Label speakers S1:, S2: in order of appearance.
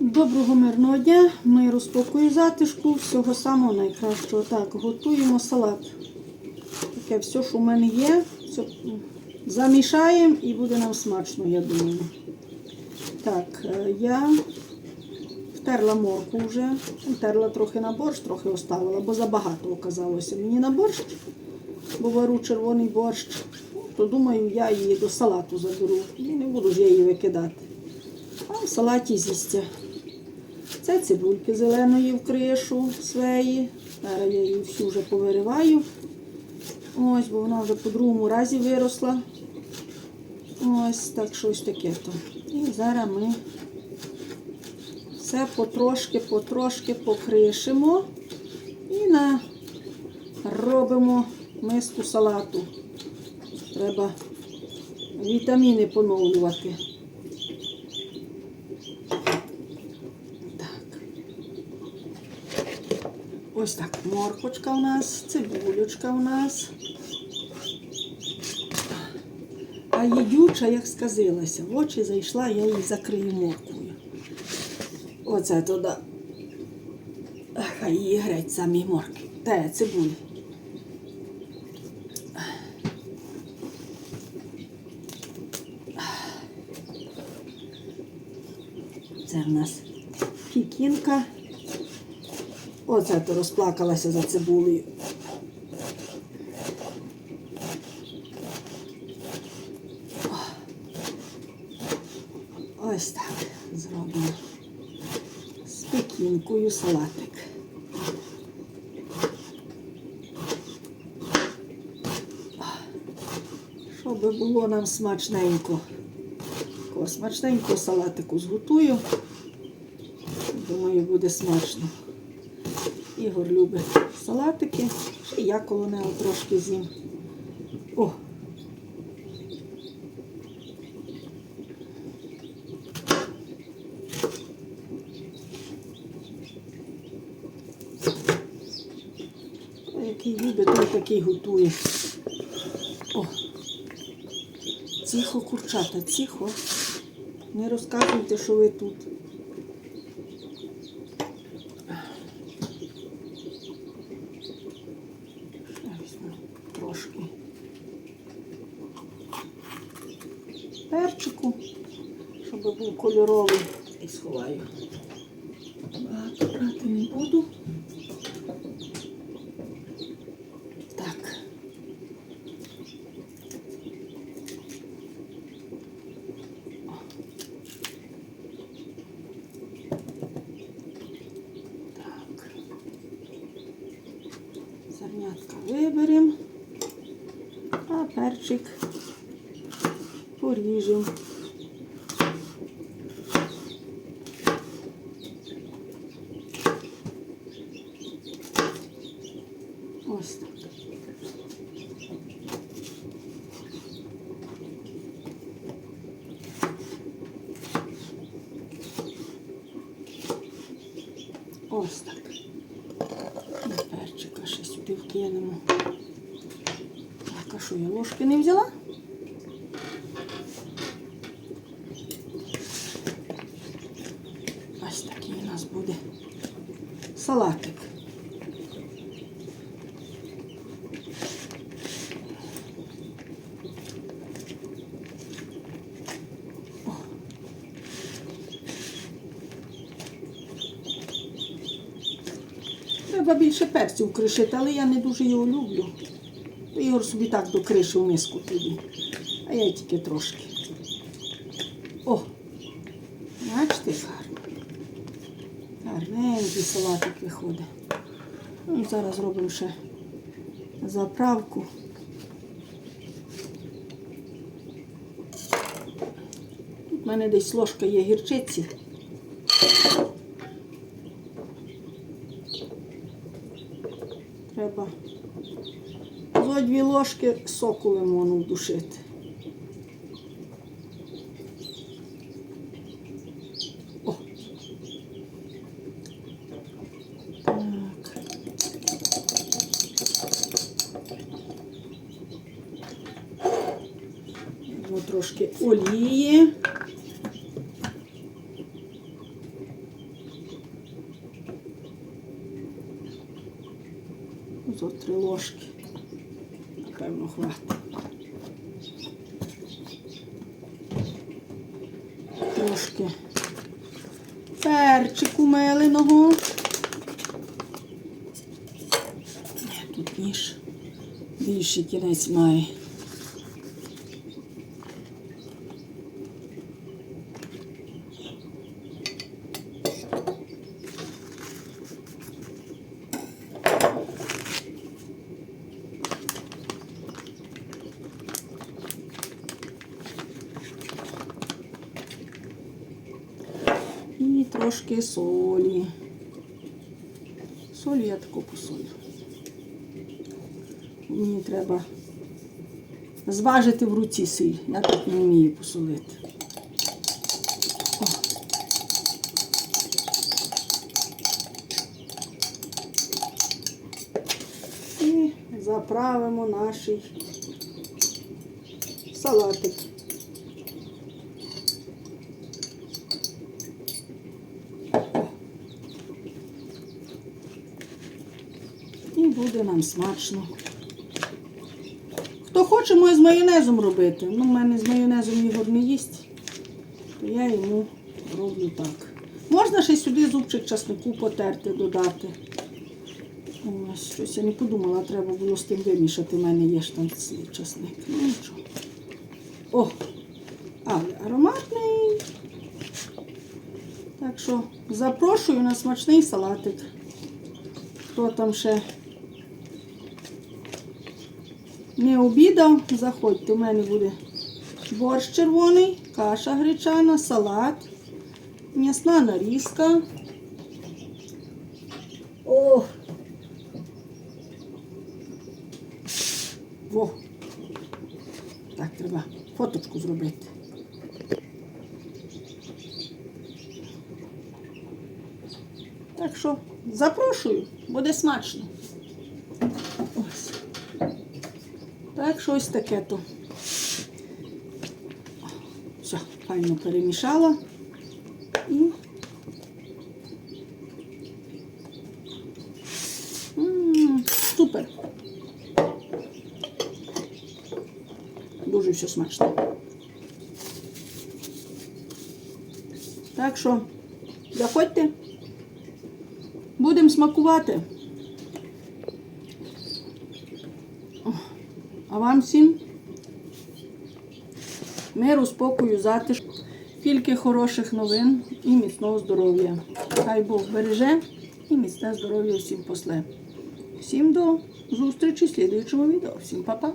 S1: Доброго мирного дня, миру, спокою, затишку, всього самого найкращого. Так, готуємо салат. Таке все, що в мене є, все замішаємо і буде нам смачно, я думаю. Так, е, я втерла морку вже, втерла трохи на борщ, трохи оставила, бо забагато оказалося мені на борщ, бо вару червоний борщ. То думаю, я її до салату заберу. І не буду ж я її викидати. А в салаті з'їсться. Це цибульки зеленої в кришу свої. Зараз я її всю вже повириваю. Ось, бо вона вже по другому разі виросла. Ось так щось таке то. І зараз ми все потрошки, потрошки покришимо і на... робимо миску салату. Треба вітаміни поновлювати. Ось так морквочка у нас, цибулючка у нас. А їдюча, як сказилася, в очі зайшла, я її закрию морквою. Оце туди. Хай її греть самі морки. Те, цибулі. Це в нас пікінка. Оце то розплакалася за цибулею. Ось так зробимо. З пекінкою салатик. Щоб було нам смачненько. Такого смачненького салатику зготую. Думаю, буде смачно. Ігор любить салатики. Ще я коло нього трошки з'їм. О! Який любить, той такий готує. О! Тихо, курчата, тихо. Не розказуйте, що ви тут. Ще візьму трошки перчику, щоб був кольоровий. І сховаю. Багато брати не буду. Так. Так. Зернятка виберемо, а перчик поріжемо. Ось так. Ось так. Перчика ще сюди вкинемо. Так, а що я ложки не взяла? Ось такий у нас буде салатик. Треба більше перців кришити, але я не дуже його люблю. Ігор собі так до криші в миску тоді. А я тільки трошки. О! Бачите, гарно. Гарненький салатик виходить. Ну, зараз зробимо ще заправку. Тут в мене десь ложка є гірчиці. Треба зо дві ложки соку лимону вдушити. О. Так. Візьму трошки олії. Зо три ложки. Напевно, хватить. Трошки перчику меленого. Тут ніж більший кінець має. І трошки солі. Солі я таку посолю. Мені треба зважити в руці сіль. Я так не вмію посолити. О. І заправимо наш салатик. Буде нам смачно. Хто хоче, може з майонезом робити. Ну, в мене з майонезом Ігор не їсть, то я йому роблю так. Можна ще сюди зубчик часнику потерти, додати. Ось, щось я не подумала, треба було з тим вимішати. У мене є ж там часник. Ну нічого. О! Але ароматний. Так що запрошую на смачний салатик. Хто там ще не обідав, заходьте. У мене буде борщ червоний, каша гречана, салат, м'ясна нарізка. О! Во! Так, треба фоточку зробити. Так що запрошую, буде смачно. Ось. Так, що ось таке то. Все, файно перемішала. І М, супер. Дуже все смачно. Так що, заходьте. Будемо смакувати. А вам всім миру, спокою, затишку, тільки хороших новин і міцного здоров'я. Хай Бог береже і міцне здоров'я всім после. Всім до зустрічі в слідуючому відео. Всім па-па!